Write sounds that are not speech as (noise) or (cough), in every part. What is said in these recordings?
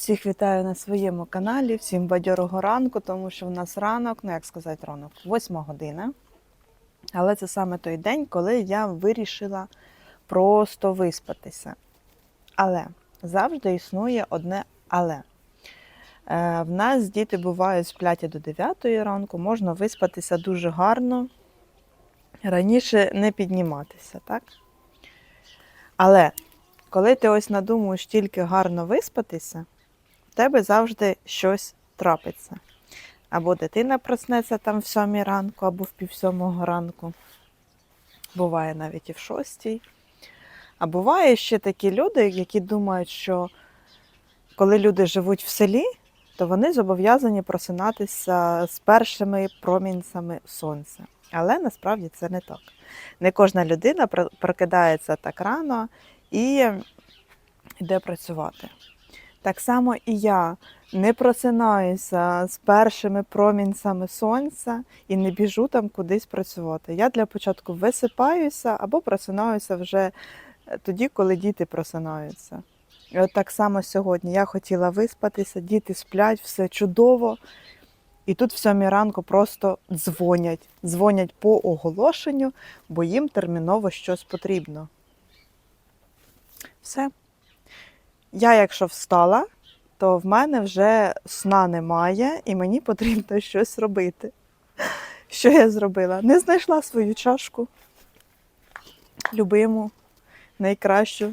Всіх вітаю на своєму каналі, всім бадьорого ранку, тому що в нас ранок, ну як сказати ранок, 8 година. Але це саме той день, коли я вирішила просто виспатися. Але завжди існує одне але. Е, В нас діти бувають сплять і до 9 ранку, можна виспатися дуже гарно, раніше не підніматися, так? Але коли ти ось надумуєш тільки гарно виспатися, в тебе завжди щось трапиться. Або дитина проснеться там в сьомій ранку, або в пів сьомого ранку. Буває навіть і в шостій. А буває ще такі люди, які думають, що коли люди живуть в селі, то вони зобов'язані просинатися з першими промінцями сонця. Але насправді це не так. Не кожна людина про- прокидається так рано і йде працювати. Так само і я не просинаюся з першими промінцями сонця і не біжу там кудись працювати. Я для початку висипаюся або просинаюся вже е, тоді, коли діти просинаються. І от так само сьогодні я хотіла виспатися, діти сплять, все чудово. І тут в сьомій ранку просто дзвонять. Дзвонять по оголошенню, бо їм терміново щось потрібно. Все. Я, якщо встала, то в мене вже сна немає, і мені потрібно щось робити. Що я зробила? Не знайшла свою чашку, любиму, найкращу.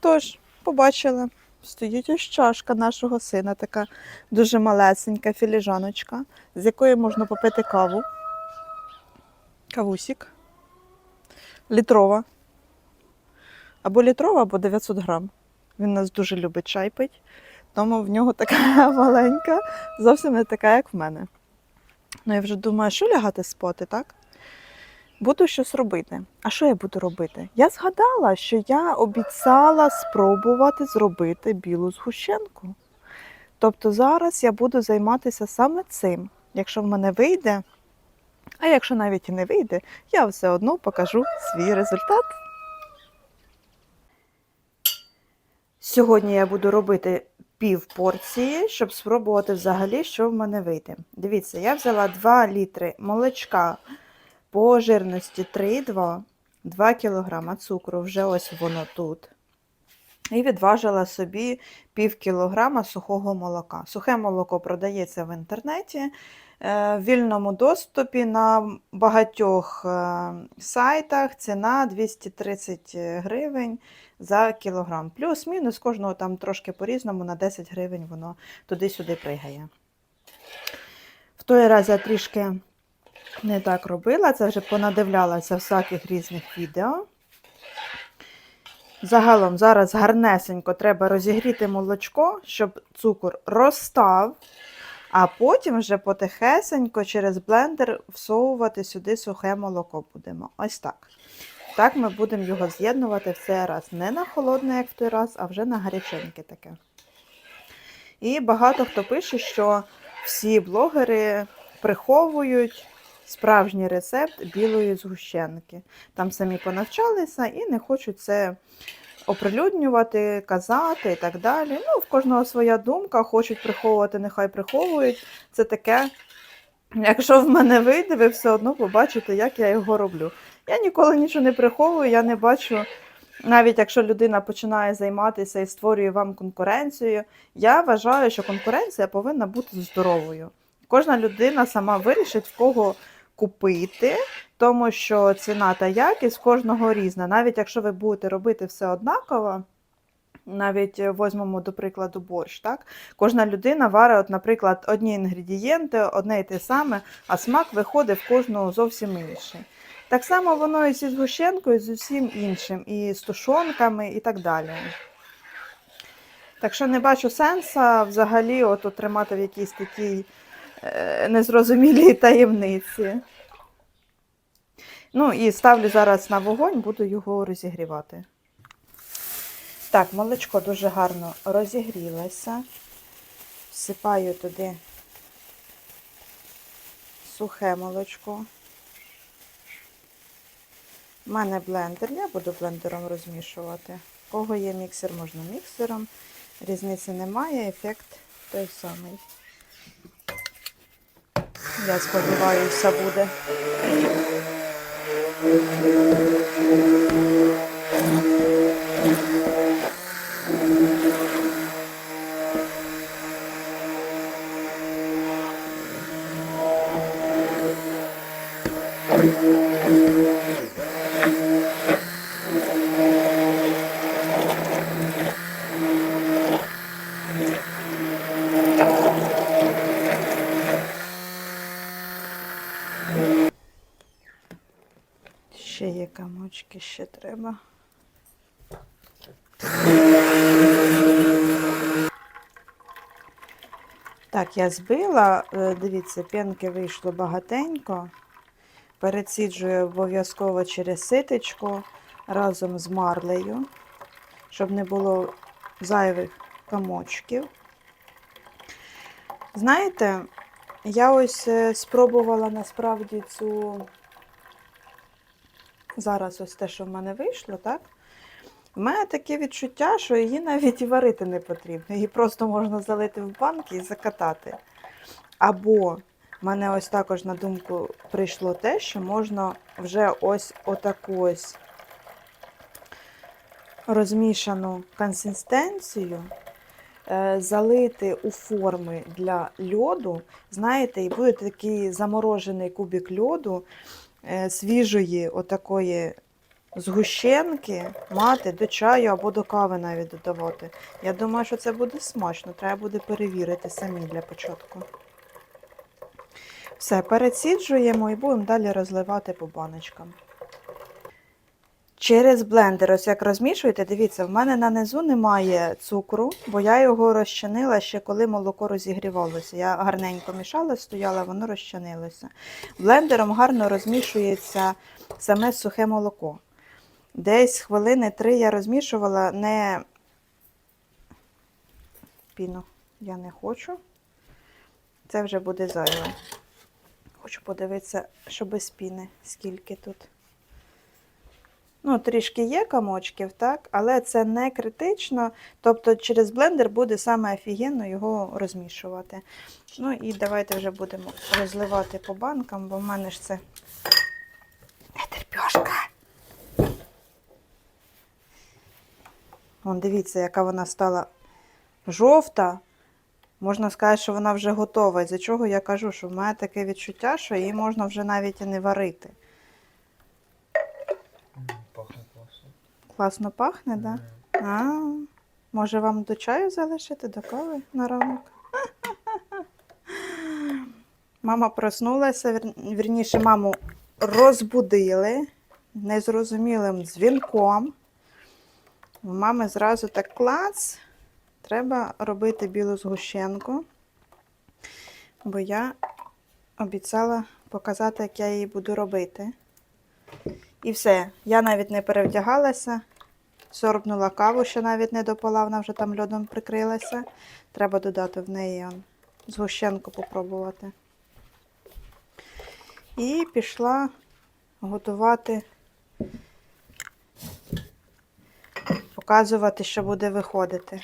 Тож, побачила, стоїть ось чашка нашого сина, така дуже малесенька філіжаночка, з якої можна попити каву. Кавусік. Літрова. Або літрова, або 900 грам. Він нас дуже любить чай пить, тому в нього така (laughs) маленька, зовсім не така, як в мене. Ну, я вже думаю, що лягати спати, так? Буду щось робити. А що я буду робити? Я згадала, що я обіцяла спробувати зробити білу згущенку. Тобто зараз я буду займатися саме цим. Якщо в мене вийде, а якщо навіть і не вийде, я все одно покажу свій результат. Сьогодні я буду робити пів порції, щоб спробувати взагалі, що в мене вийде. Дивіться, я взяла 2 літри молочка по жирності 3,2, 2 кг цукру, вже ось воно тут. І відважила собі пів кілограма сухого молока. Сухе молоко продається в інтернеті е, в вільному доступі на багатьох е, сайтах. Ціна 230 гривень за кілограм. Плюс-мінус кожного там трошки по-різному, на 10 гривень воно туди-сюди пригає. В той раз я трішки не так робила, це вже понадивлялася всяких різних відео. Загалом зараз гарнесенько треба розігріти молочко, щоб цукор розстав, а потім вже потихесенько через блендер всовувати сюди сухе молоко будемо. Ось так. Так ми будемо його з'єднувати в цей раз. Не на холодне, як в той раз, а вже на гаряченьке таке. І багато хто пише, що всі блогери приховують справжній рецепт білої згущенки. Там самі понавчалися і не хочуть це оприлюднювати, казати і так далі. Ну, в кожного своя думка, хочуть приховувати, нехай приховують. Це таке. Якщо в мене вийде, ви все одно побачите, як я його роблю. Я ніколи нічого не приховую, я не бачу, навіть якщо людина починає займатися і створює вам конкуренцію, я вважаю, що конкуренція повинна бути здоровою. Кожна людина сама вирішить, в кого купити, тому що ціна та якість кожного різна. Навіть якщо ви будете робити все однаково, навіть візьмемо, до прикладу, борщ. Так? Кожна людина варить, наприклад, одні інгредієнти, одне й те саме, а смак виходить в кожного зовсім інший. Так само воно і зі згущенкою, і з усім іншим, і з тушонками, і так далі. Так що не бачу сенсу взагалі от, тримати в якійсь такій е, незрозумілій таємниці. Ну і ставлю зараз на вогонь, буду його розігрівати. Так, молочко дуже гарно розігрілося. Всипаю туди сухе молочко. У мене блендер, я буду блендером розмішувати. У кого є міксер, можна міксером. Різниці немає, ефект той самий. Я сподіваюся, буде. Thank є камочки, ще треба. Так, я збила, Е, дивіться, п'янки вийшло багатенько. Переціджую обов'язково через ситечко разом з марлею, щоб не було зайвих комочків. Знаєте, я ось е, спробувала насправді цю зараз ось те, що в мене вийшло, так? У мене таке відчуття, що її навіть і варити не потрібно. Її просто можна залити в банки і закатати. Або в мене ось також на думку прийшло те, що можна вже ось отаку розмішану консистенцію е, залити у форми для льоду. Знаєте, і буде такий заморожений кубик льоду свіжої отакої згущенки мати до чаю або до кави навіть додавати. Я думаю, що це буде смачно. Треба буде перевірити самі для початку. Все, переціджуємо і будемо далі розливати по баночкам. Через блендер, ось як розмішуєте, дивіться, в мене на низу немає цукру, бо я його розчинила ще коли молоко розігрівалося. Я гарненько мішала, стояла, воно розчинилося. Блендером гарно розмішується саме сухе молоко. Десь хвилини три я розмішувала не піну я не хочу. Це вже буде зайве. Хочу подивитися, що без піни, скільки тут. Ну, трішки є комочків, так, але це не критично. Тобто через блендер буде саме офігенно його розмішувати. Ну і давайте вже будемо розливати по банкам, бо в мене ж це не терпьошка. Вон, дивіться, яка вона стала жовта. Можна сказати, що вона вже готова. Із-за чого я кажу, що в мене таке відчуття, що її можна вже навіть і не варити. М, Пахне класно. Класно пахне, так? Да? А, може вам до чаю залишити, до кави на ранок? Мама проснулася, вірніше, маму розбудили незрозумілим дзвінком. У мами зразу так клац. Треба робити білу згущенку, бо я обіцяла показати, як я її буду робити. І все. Я навіть не перевдягалася, сорбнула каву, що навіть не допила, вона вже там льодом прикрилася. Треба додати в неї он, згущенку попробувати. І пішла готувати, показувати, що буде виходити.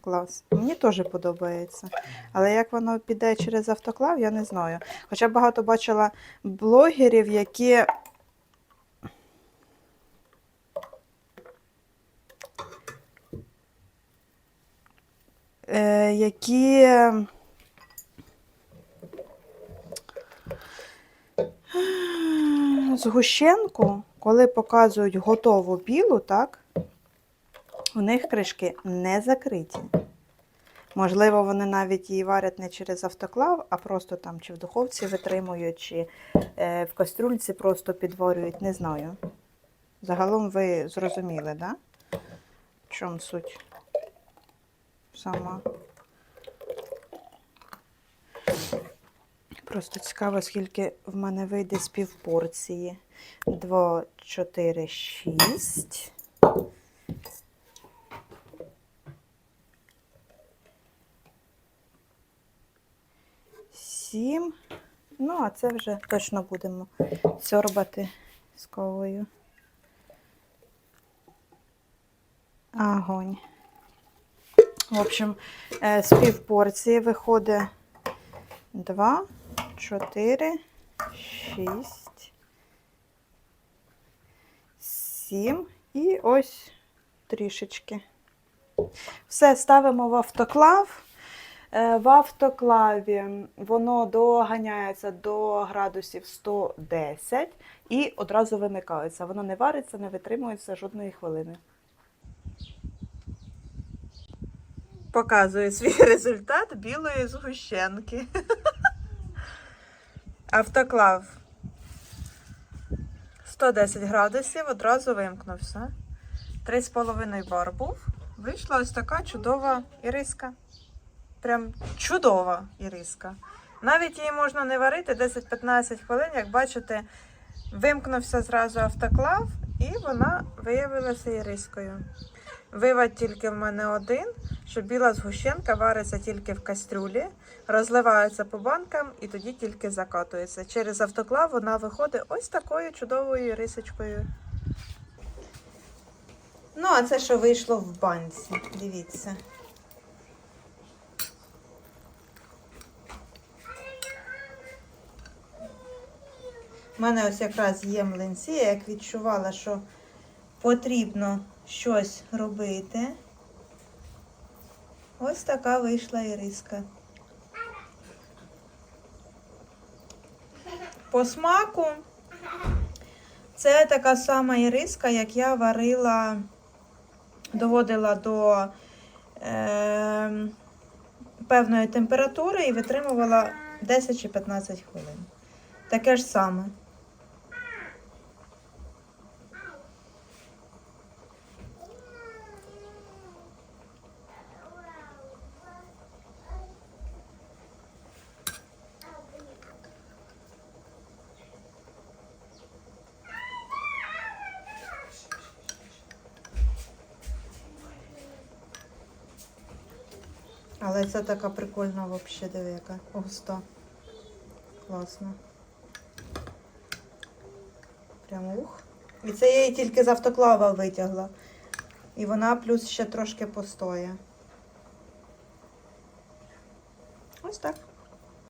Клас. Мені теж подобається. Але як воно піде через автоклав, я не знаю. Хоча багато бачила блогерів, які які е, згущенку, коли показують готову білу, так, у них кришки не закриті. Можливо, вони навіть її варять не через автоклав, а просто там чи в духовці витримують, чи е, в каструльці просто підварюють, не знаю. Загалом ви зрозуміли, да? В чому суть? Сама. Просто цікаво, скільки в мене вийде з півпорції. 2, 4, 6. Сім. Ну, а це вже точно будемо сьорбати з кавою. Огонь. В общем, е, з пів порції виходить 2, 4, 6, 7 і ось трішечки. Все ставимо в автоклав. Е, В автоклаві воно доганяється до градусів 110 і одразу вимикається. Воно не вариться, не витримується жодної хвилини. Показую свій (laughs) результат білої згущенки. (laughs) Автоклав 110 градусів, одразу вимкнувся. 3,5 бар був. Вийшла ось така чудова іриска. Прям чудова іриска. Навіть її можна не варити 10-15 хвилин, як бачите, вимкнувся зразу автоклав, і вона виявилася ірискою. Вивод тільки в мене один, що біла згущенка вариться тільки в кастрюлі, розливається по банкам і тоді тільки закатується. Через автоклав вона виходить ось такою чудовою рисочкою. Ну, а це що вийшло в банці. Дивіться. У мене ось якраз є млинці, я як відчувала, що потрібно щось робити. Ось така вийшла іриска. По смаку це така сама іриска, як я варила, доводила до е, певної температури і витримувала 10 чи 15 хвилин. Таке ж саме. Але це така прикольна взагалі, диви, яка. Класно. Прямо ух. І це я її тільки з автоклава витягла. І вона плюс ще трошки постоє. Ось так.